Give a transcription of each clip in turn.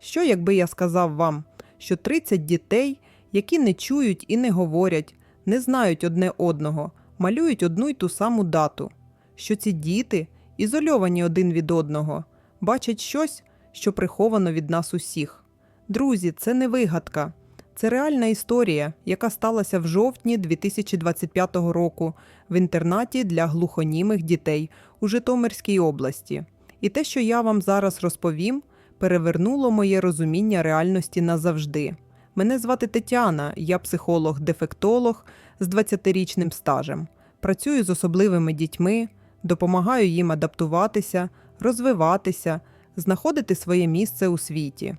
Що, якби я сказав вам, що 30 дітей, які не чують і не говорять, не знають одне одного, малюють одну й ту саму дату, що ці діти, ізольовані один від одного, бачать щось, що приховано від нас усіх. Друзі, це не вигадка. Це реальна історія, яка сталася в жовтні 2025 року в інтернаті для глухонімих дітей у Житомирській області. І те, що я вам зараз розповім, перевернуло моє розуміння реальності назавжди. Мене звати Тетяна, я психолог-дефектолог з 20-річним стажем. Працюю з особливими дітьми, допомагаю їм адаптуватися, розвиватися, знаходити своє місце у світі.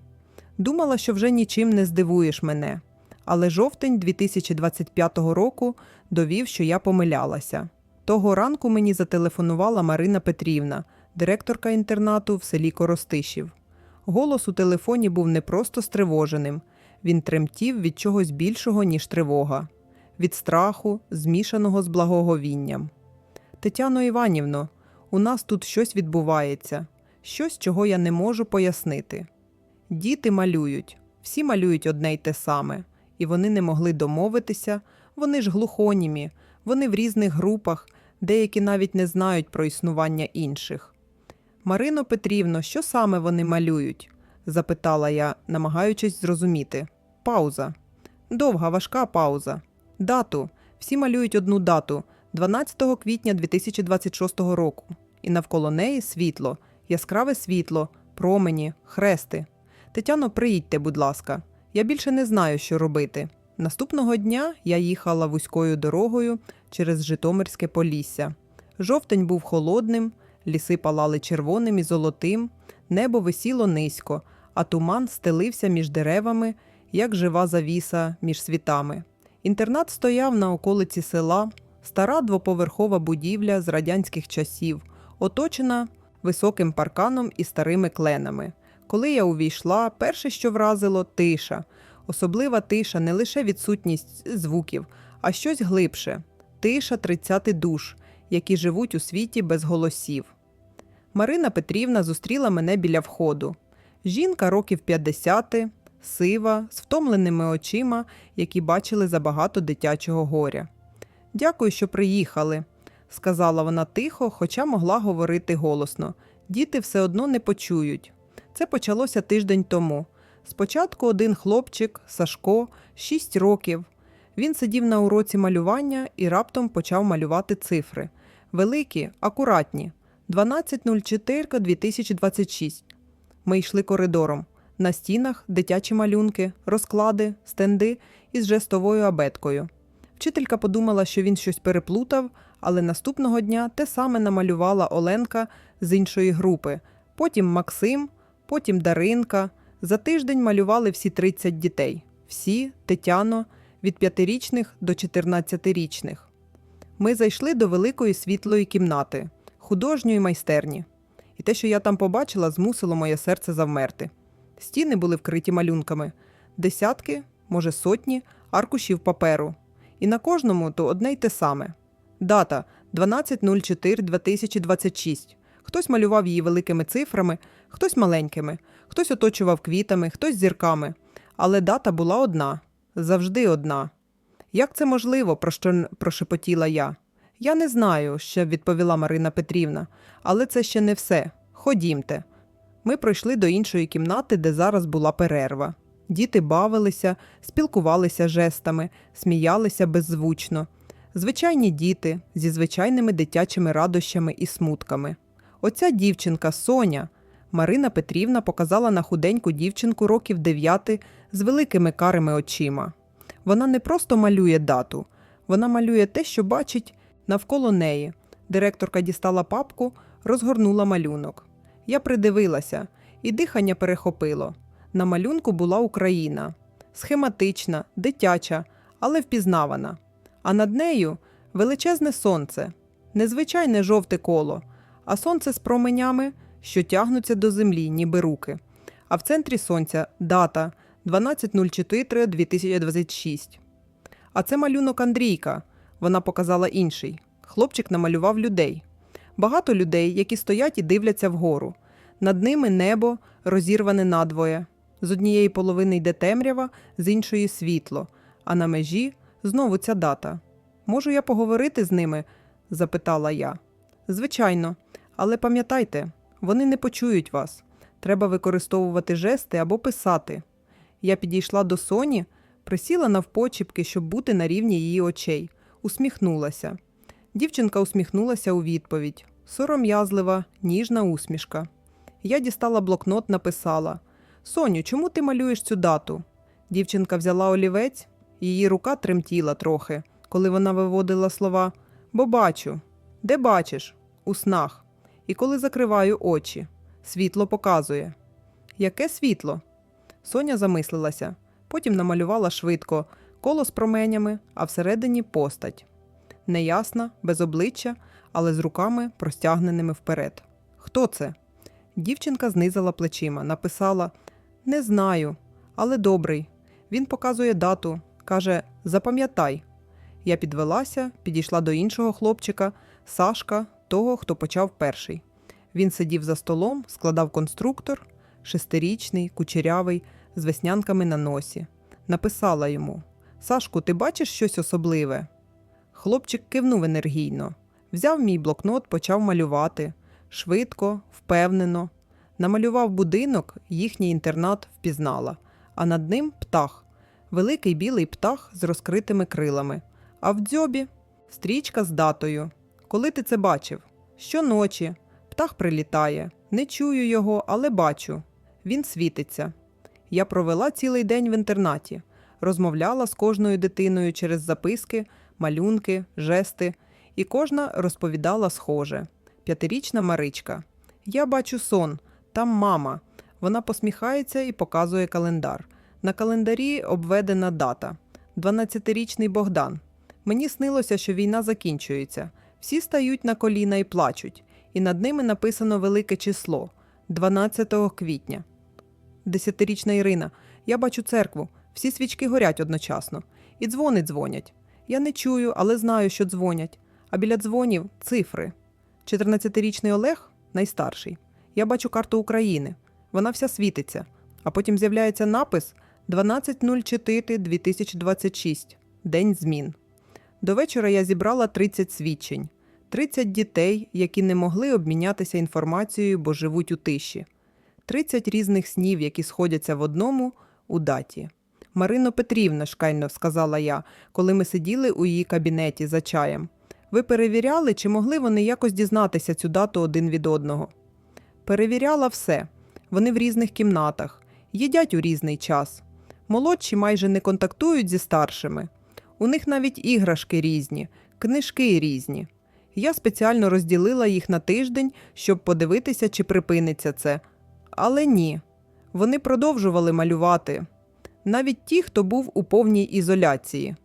Думала, що вже нічим не здивуєш мене. Але жовтень 2025 року довів, що я помилялася. Того ранку мені зателефонувала Марина Петрівна, директорка інтернату в селі Коростишів. Голос у телефоні був не просто стривоженим, він тремтів від чогось більшого, ніж тривога, від страху, змішаного з благоговінням. Тетяно Іванівно, у нас тут щось відбувається, щось, чого я не можу пояснити. Діти малюють, всі малюють одне й те саме, і вони не могли домовитися, вони ж глухонімі, вони в різних групах, деякі навіть не знають про існування інших. Марино Петрівно, що саме вони малюють? запитала я, намагаючись зрозуміти. Пауза. Довга, важка пауза. Дату. Всі малюють одну дату 12 квітня 2026 року. І навколо неї світло, яскраве світло, промені, хрести. Тетяно, приїдьте, будь ласка. Я більше не знаю, що робити. Наступного дня я їхала вузькою дорогою через Житомирське Полісся. Жовтень був холодним, ліси палали червоним і золотим, небо висіло низько, а туман стелився між деревами, як жива завіса між світами. Інтернат стояв на околиці села, стара двоповерхова будівля з радянських часів, оточена високим парканом і старими кленами. Коли я увійшла, перше, що вразило тиша. Особлива тиша не лише відсутність звуків, а щось глибше тиша 30 душ, які живуть у світі без голосів. Марина Петрівна зустріла мене біля входу. Жінка років 50, сива, з втомленими очима, які бачили забагато дитячого горя. Дякую, що приїхали, сказала вона тихо, хоча могла говорити голосно. Діти все одно не почують. Це почалося тиждень тому. Спочатку один хлопчик, Сашко, 6 років. Він сидів на уроці малювання і раптом почав малювати цифри. Великі, акуратні. 12.04.2026. Ми йшли коридором. На стінах дитячі малюнки, розклади, стенди із жестовою абеткою. Вчителька подумала, що він щось переплутав, але наступного дня те саме намалювала Оленка з іншої групи, потім Максим, потім Даринка. За тиждень малювали всі 30 дітей. Всі, Тетяно, від 5-річних до 14-річних. Ми зайшли до великої світлої кімнати, художньої майстерні. І те, що я там побачила, змусило моє серце завмерти. Стіни були вкриті малюнками, десятки, може сотні, аркушів паперу. І на кожному то одне й те саме. Дата 12.04.2026. Хтось малював її великими цифрами, хтось маленькими, хтось оточував квітами, хтось зірками. Але дата була одна, завжди одна. Як це можливо, про що прошепотіла я? Я не знаю, ще відповіла Марина Петрівна, але це ще не все. Ходімте. Ми пройшли до іншої кімнати, де зараз була перерва. Діти бавилися, спілкувалися жестами, сміялися беззвучно. Звичайні діти зі звичайними дитячими радощами і смутками. Оця дівчинка Соня. Марина Петрівна показала на худеньку дівчинку років 9 з великими карими очима. Вона не просто малює дату, вона малює те, що бачить навколо неї. Директорка дістала папку, розгорнула малюнок. Я придивилася, і дихання перехопило. На малюнку була Україна схематична, дитяча, але впізнавана. А над нею величезне сонце, незвичайне жовте коло, а сонце з променями, що тягнуться до землі, ніби руки. А в центрі сонця дата 12.04.2026. А це малюнок Андрійка. Вона показала інший. Хлопчик намалював людей. Багато людей, які стоять і дивляться вгору. Над ними небо розірване надвоє. З однієї половини йде темрява, з іншої світло, а на межі знову ця дата. Можу я поговорити з ними? запитала я. Звичайно, але пам'ятайте, вони не почують вас. Треба використовувати жести або писати. Я підійшла до Соні, присіла навпочіпки, щоб бути на рівні її очей, усміхнулася. Дівчинка усміхнулася у відповідь. Сором'язлива, ніжна усмішка. Я дістала блокнот, написала: Соню, чому ти малюєш цю дату? Дівчинка взяла олівець, її рука тремтіла трохи, коли вона виводила слова Бо бачу. Де бачиш? У снах. І коли закриваю очі. Світло показує. Яке світло? Соня замислилася, потім намалювала швидко коло з променями, а всередині постать. Неясна, без обличчя, але з руками простягненими вперед. Хто це? Дівчинка знизила плечима, написала Не знаю, але добрий. Він показує дату, каже Запам'ятай. Я підвелася, підійшла до іншого хлопчика, Сашка, того, хто почав перший. Він сидів за столом, складав конструктор, шестирічний, кучерявий, з веснянками на носі. Написала йому: Сашку, ти бачиш щось особливе? Хлопчик кивнув енергійно, взяв мій блокнот, почав малювати. Швидко, впевнено. Намалював будинок, їхній інтернат впізнала, а над ним птах, великий білий птах з розкритими крилами. А в дзьобі стрічка з датою. Коли ти це бачив? Щоночі. Птах прилітає. Не чую його, але бачу. Він світиться. Я провела цілий день в інтернаті, розмовляла з кожною дитиною через записки, малюнки, жести, і кожна розповідала схоже. П'ятирічна Маричка. Я бачу сон, там мама. Вона посміхається і показує календар. На календарі обведена дата. 12-річний Богдан. Мені снилося, що війна закінчується. Всі стають на коліна і плачуть, і над ними написано велике число 12 квітня. Десятирічна Ірина. Я бачу церкву. Всі свічки горять одночасно. І дзвони дзвонять. Я не чую, але знаю, що дзвонять. А біля дзвонів цифри. 14-річний Олег найстарший. Я бачу карту України. Вона вся світиться. А потім з'являється напис 12.04.2026. День змін. До вечора я зібрала 30 свідчень, 30 дітей, які не могли обмінятися інформацією, бо живуть у тиші, 30 різних снів, які сходяться в одному у даті. Марино Петрівна, шкайно сказала я, коли ми сиділи у її кабінеті за чаєм. Ви перевіряли, чи могли вони якось дізнатися цю дату один від одного? Перевіряла все. Вони в різних кімнатах, їдять у різний час. Молодші майже не контактують зі старшими. У них навіть іграшки різні, книжки різні. Я спеціально розділила їх на тиждень, щоб подивитися, чи припиниться це. Але ні, вони продовжували малювати. Навіть ті, хто був у повній ізоляції.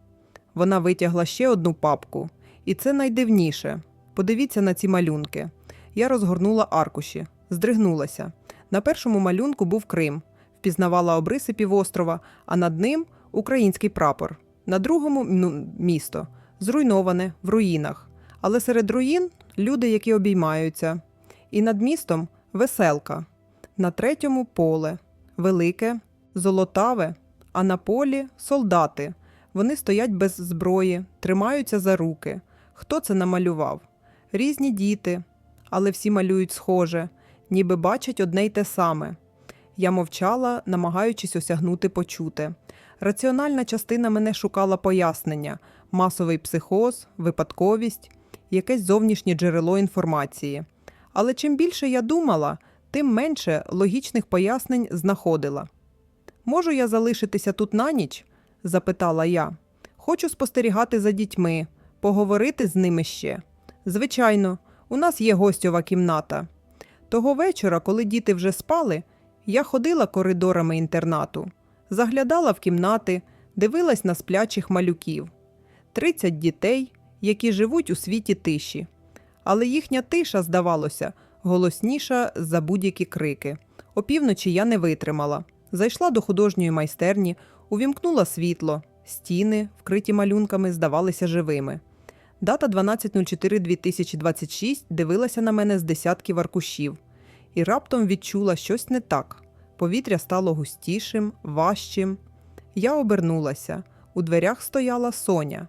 Вона витягла ще одну папку, і це найдивніше. Подивіться на ці малюнки. Я розгорнула аркуші, здригнулася. На першому малюнку був Крим, впізнавала обриси півострова, а над ним український прапор. На другому ну, місто зруйноване в руїнах, але серед руїн люди, які обіймаються. І над містом веселка. На третьому поле велике, золотаве, а на полі солдати. Вони стоять без зброї, тримаються за руки. Хто це намалював? Різні діти, але всі малюють схоже, ніби бачать одне й те саме. Я мовчала, намагаючись осягнути почуте. Раціональна частина мене шукала пояснення, масовий психоз, випадковість, якесь зовнішнє джерело інформації. Але чим більше я думала, тим менше логічних пояснень знаходила. Можу я залишитися тут на ніч? запитала я. Хочу спостерігати за дітьми, поговорити з ними ще. Звичайно, у нас є гостьова кімната. Того вечора, коли діти вже спали, я ходила коридорами інтернату, заглядала в кімнати, дивилась на сплячих малюків. 30 дітей, які живуть у світі тиші. Але їхня тиша, здавалося, голосніша за будь-які крики. Опівночі я не витримала. Зайшла до художньої майстерні, увімкнула світло, стіни, вкриті малюнками, здавалися живими. Дата 12.04.2026 дивилася на мене з десятків аркушів і раптом відчула щось не так. Повітря стало густішим, важчим. Я обернулася. У дверях стояла Соня.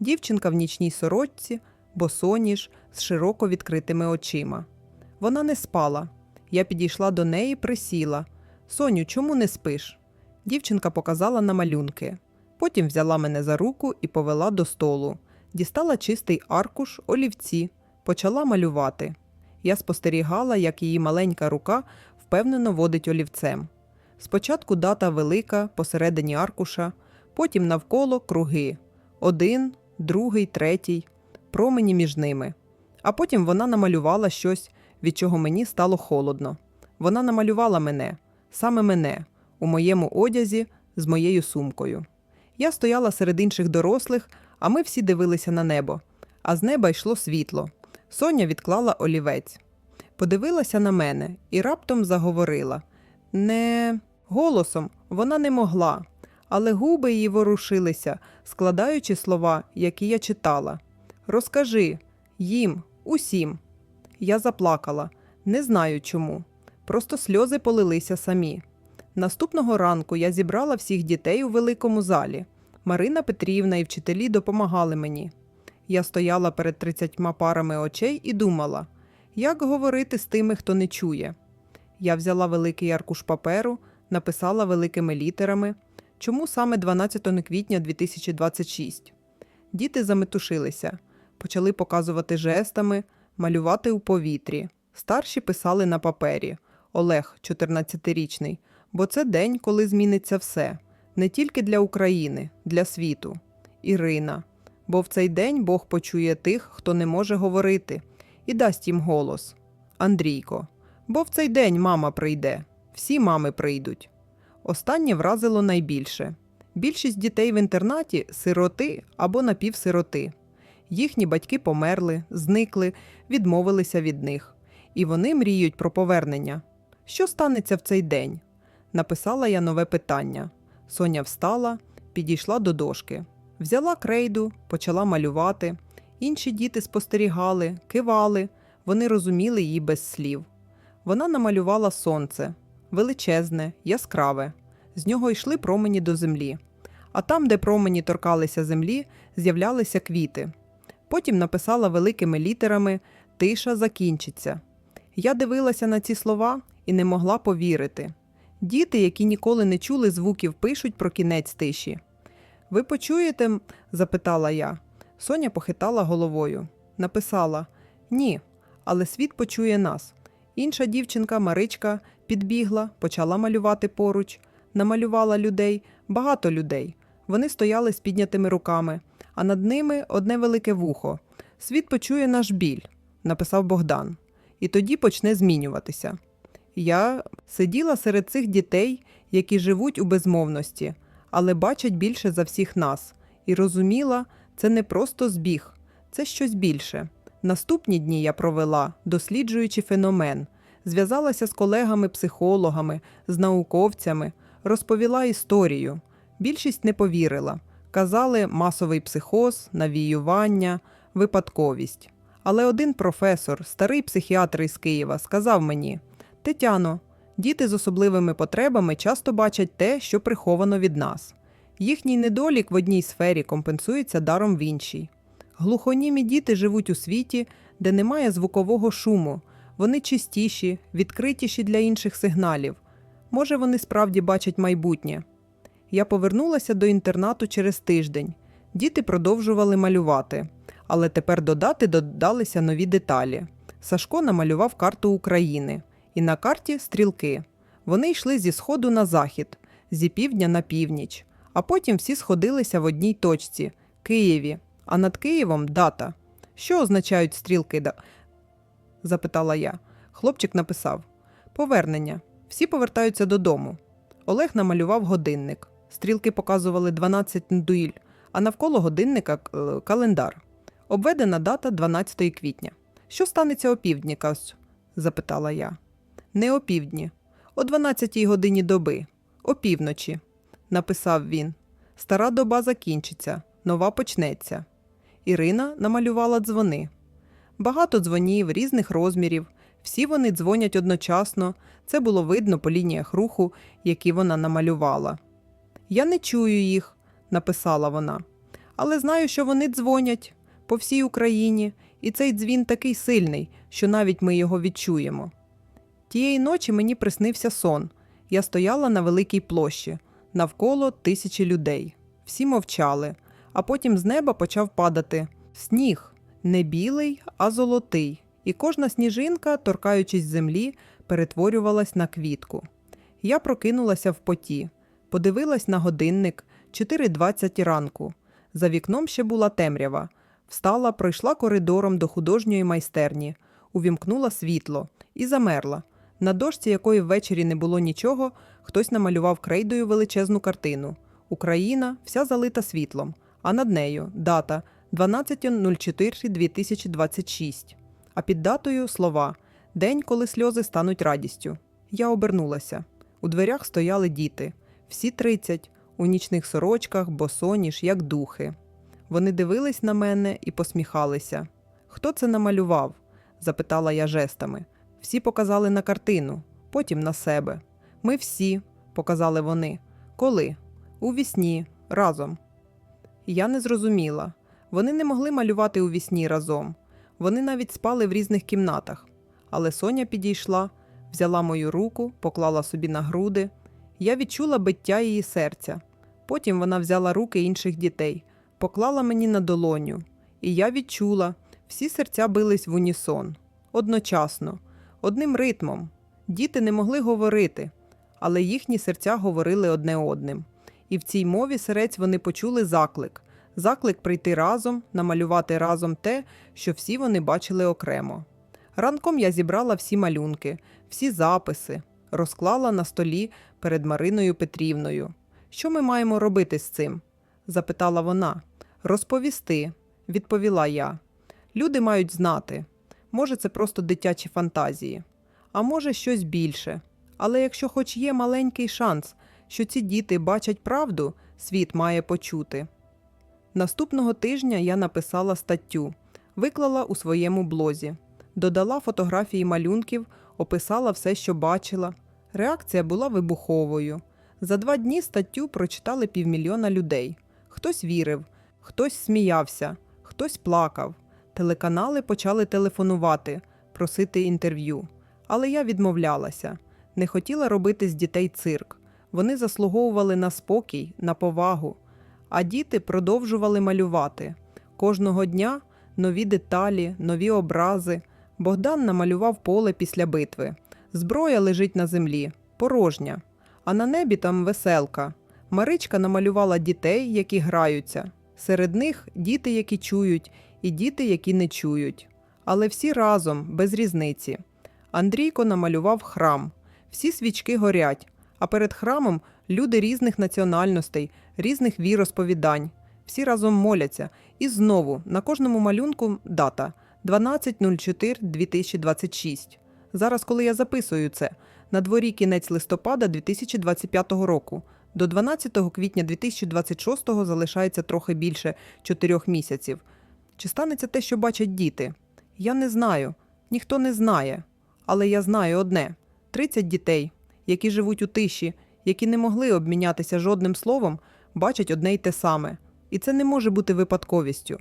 Дівчинка в нічній сорочці, босоніж, з широко відкритими очима. Вона не спала. Я підійшла до неї, присіла. Соню, чому не спиш? Дівчинка показала на малюнки. Потім взяла мене за руку і повела до столу. Дістала чистий аркуш, олівці, почала малювати. Я спостерігала, як її маленька рука впевнено водить олівцем. Спочатку дата велика посередині аркуша, потім навколо круги один, другий, третій, промені між ними. А потім вона намалювала щось, від чого мені стало холодно. Вона намалювала мене, саме мене, у моєму одязі з моєю сумкою. Я стояла серед інших дорослих, а ми всі дивилися на небо, а з неба йшло світло. Соня відклала олівець. Подивилася на мене і раптом заговорила. Не голосом вона не могла, але губи її ворушилися, складаючи слова, які я читала. Розкажи їм, усім. Я заплакала, не знаю чому. Просто сльози полилися самі. Наступного ранку я зібрала всіх дітей у великому залі. Марина Петрівна і вчителі допомагали мені. Я стояла перед тридцятьма парами очей і думала, як говорити з тими, хто не чує. Я взяла великий аркуш паперу, написала великими літерами, чому саме 12 квітня 2026. Діти заметушилися, почали показувати жестами, малювати у повітрі. Старші писали на папері Олег, 14-річний, бо це день, коли зміниться все, не тільки для України, для світу. Ірина, бо в цей день Бог почує тих, хто не може говорити, і дасть їм голос. Андрійко, бо в цей день мама прийде, всі мами прийдуть. Останнє вразило найбільше. Більшість дітей в інтернаті сироти або напівсироти. Їхні батьки померли, зникли, відмовилися від них. І вони мріють про повернення. Що станеться в цей день? Написала я нове питання. Соня встала, підійшла до дошки, взяла крейду, почала малювати. Інші діти спостерігали, кивали, вони розуміли її без слів. Вона намалювала сонце величезне, яскраве. З нього йшли промені до землі. А там, де промені торкалися землі, з'являлися квіти. Потім написала великими літерами Тиша закінчиться. Я дивилася на ці слова і не могла повірити. Діти, які ніколи не чули звуків, пишуть про кінець тиші. Ви почуєте? запитала я. Соня похитала головою. Написала Ні, але світ почує нас. Інша дівчинка, Маричка, підбігла, почала малювати поруч, намалювала людей, багато людей. Вони стояли з піднятими руками, а над ними одне велике вухо. Світ почує наш біль, написав Богдан, і тоді почне змінюватися. Я сиділа серед цих дітей, які живуть у безмовності, але бачать більше за всіх нас, і розуміла, це не просто збіг, це щось більше. Наступні дні я провела, досліджуючи феномен, зв'язалася з колегами-психологами, з науковцями, розповіла історію. Більшість не повірила. Казали масовий психоз, навіювання, випадковість. Але один професор, старий психіатр із Києва, сказав мені: Тетяно, діти з особливими потребами часто бачать те, що приховано від нас. Їхній недолік в одній сфері компенсується даром в іншій. Глухонімі діти живуть у світі, де немає звукового шуму, вони чистіші, відкритіші для інших сигналів. Може, вони справді бачать майбутнє. Я повернулася до інтернату через тиждень. Діти продовжували малювати, але тепер до дати додалися нові деталі. Сашко намалював карту України, і на карті стрілки. Вони йшли зі сходу на захід, зі півдня на північ, а потім всі сходилися в одній точці Києві, а над Києвом дата. Що означають стрілки? запитала я. Хлопчик написав: Повернення. Всі повертаються додому. Олег намалював годинник. Стрілки показували 12 дуїль, а навколо годинника е, календар. Обведена дата 12 квітня. Що станеться опівдні, Кась? запитала я. Не опівдні, о 12 годині доби, опівночі, написав він. Стара доба закінчиться, нова почнеться. Ірина намалювала дзвони. Багато дзвонів різних розмірів, Всі вони дзвонять одночасно, це було видно по лініях руху, які вона намалювала. Я не чую їх, написала вона, але знаю, що вони дзвонять по всій Україні, і цей дзвін такий сильний, що навіть ми його відчуємо. Тієї ночі мені приснився сон. Я стояла на великій площі, навколо тисячі людей. Всі мовчали, а потім з неба почав падати сніг, не білий, а золотий, і кожна сніжинка, торкаючись землі, перетворювалась на квітку. Я прокинулася в поті, подивилась на годинник 4.20 ранку. За вікном ще була темрява. Встала, пройшла коридором до художньої майстерні, увімкнула світло і замерла. На дошці, якої ввечері не було нічого, хтось намалював крейдою величезну картину. Україна вся залита світлом, а над нею дата 12.04.2026. А під датою слова День, коли сльози стануть радістю. Я обернулася. У дверях стояли діти, всі 30, у нічних сорочках, босоніж, як духи. Вони дивились на мене і посміхалися. Хто це намалював? запитала я жестами. Всі показали на картину, потім на себе. Ми всі, показали вони. Коли? У вісні, разом. Я не зрозуміла. Вони не могли малювати у вісні разом. Вони навіть спали в різних кімнатах. Але Соня підійшла, взяла мою руку, поклала собі на груди. Я відчула биття її серця. Потім вона взяла руки інших дітей, поклала мені на долоню. І я відчула, всі серця бились в унісон, одночасно, одним ритмом. Діти не могли говорити, але їхні серця говорили одне одним. І в цій мові серець вони почули заклик заклик прийти разом, намалювати разом те, що всі вони бачили окремо. Ранком я зібрала всі малюнки, всі записи, розклала на столі перед Мариною Петрівною. Що ми маємо робити з цим? запитала вона. Розповісти, відповіла я. Люди мають знати. Може, це просто дитячі фантазії, а може, щось більше. Але якщо хоч є маленький шанс, що ці діти бачать правду, світ має почути. Наступного тижня я написала статтю, виклала у своєму блозі, додала фотографії малюнків, описала все, що бачила. Реакція була вибуховою. За два дні статтю прочитали півмільйона людей. Хтось вірив, хтось сміявся, хтось плакав. Телеканали почали телефонувати, просити інтерв'ю. Але я відмовлялася, не хотіла робити з дітей цирк. Вони заслуговували на спокій, на повагу. А діти продовжували малювати. Кожного дня нові деталі, нові образи. Богдан намалював поле після битви. Зброя лежить на землі, порожня. А на небі там веселка. Маричка намалювала дітей, які граються. Серед них діти, які чують, і діти, які не чують. Але всі разом, без різниці. Андрійко намалював храм. Всі свічки горять, а перед храмом люди різних національностей, різних віросповідань. Всі разом моляться. І знову на кожному малюнку дата 12.04.2026. Зараз, коли я записую це, на дворі кінець листопада 2025 року. До 12 квітня 2026 залишається трохи більше 4 місяців. Чи станеться те, що бачать діти? Я не знаю, ніхто не знає. Але я знаю одне: 30 дітей, які живуть у тиші, які не могли обмінятися жодним словом, бачать одне й те саме. І це не може бути випадковістю.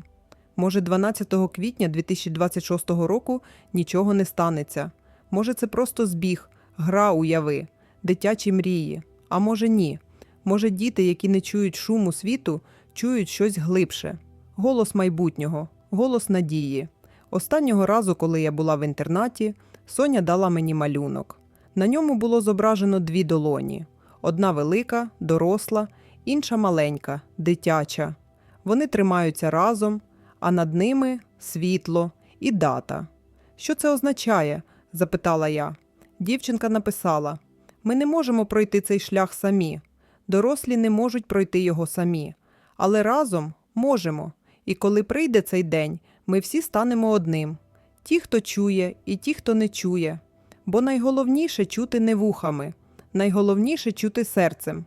Може, 12 квітня 2026 року нічого не станеться. Може, це просто збіг, гра уяви, дитячі мрії. А може, ні. Може, діти, які не чують шуму світу, чують щось глибше. Голос майбутнього, голос надії. Останнього разу, коли я була в інтернаті, Соня дала мені малюнок. На ньому було зображено дві долоні: одна велика, доросла, інша маленька, дитяча. Вони тримаються разом, а над ними світло і дата. Що це означає? Запитала я. Дівчинка написала: Ми не можемо пройти цей шлях самі. Дорослі не можуть пройти його самі, але разом можемо. І коли прийде цей день, ми всі станемо одним: ті, хто чує, і ті, хто не чує. Бо найголовніше чути не вухами, найголовніше чути серцем.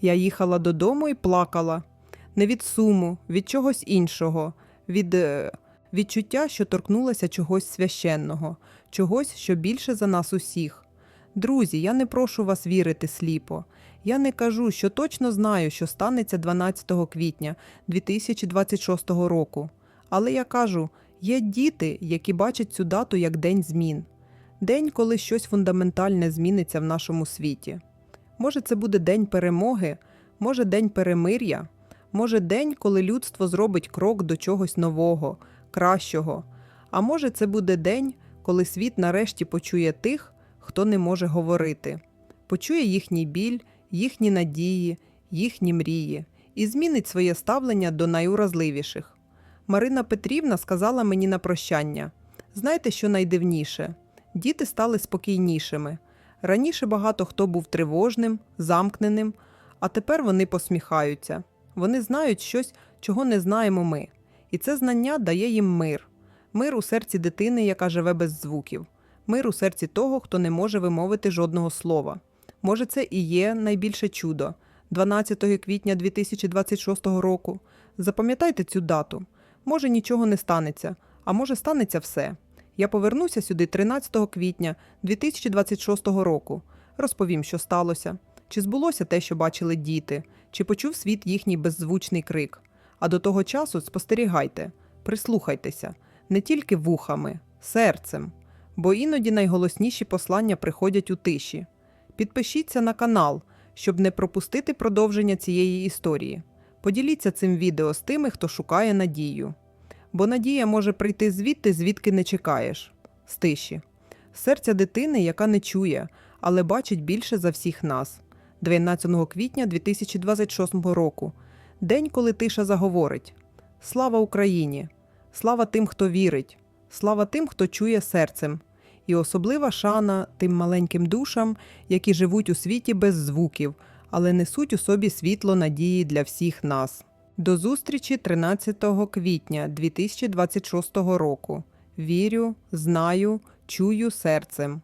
Я їхала додому і плакала не від суму, від чогось іншого, від е, відчуття, що торкнулася чогось священного, чогось, що більше за нас усіх. Друзі, я не прошу вас вірити сліпо. Я не кажу, що точно знаю, що станеться 12 квітня 2026 року. Але я кажу, є діти, які бачать цю дату як день змін, день, коли щось фундаментальне зміниться в нашому світі. Може, це буде день перемоги, може день перемир'я, може день, коли людство зробить крок до чогось нового, кращого. А може, це буде день, коли світ нарешті почує тих, хто не може говорити, почує їхній біль, їхні надії, їхні мрії і змінить своє ставлення до найуразливіших. Марина Петрівна сказала мені на прощання: знаєте, що найдивніше? Діти стали спокійнішими. Раніше багато хто був тривожним, замкненим, а тепер вони посміхаються. Вони знають щось, чого не знаємо ми. І це знання дає їм мир. Мир у серці дитини, яка живе без звуків, мир у серці того, хто не може вимовити жодного слова. Може, це і є найбільше чудо 12 квітня 2026 року. Запам'ятайте цю дату. Може, нічого не станеться, а може, станеться все. Я повернуся сюди 13 квітня 2026 року. Розповім, що сталося, чи збулося те, що бачили діти, чи почув світ їхній беззвучний крик. А до того часу спостерігайте, прислухайтеся не тільки вухами, серцем, бо іноді найголосніші послання приходять у тиші. Підпишіться на канал, щоб не пропустити продовження цієї історії. Поділіться цим відео з тими, хто шукає надію. Бо надія може прийти звідти, звідки не чекаєш з тиші, серця дитини, яка не чує, але бачить більше за всіх нас. 12 квітня 2026 року, день, коли тиша заговорить. Слава Україні! Слава тим, хто вірить, слава тим, хто чує серцем, і особлива шана тим маленьким душам, які живуть у світі без звуків, але несуть у собі світло надії для всіх нас. До зустрічі 13 квітня 2026 року. Вірю, знаю, чую серцем.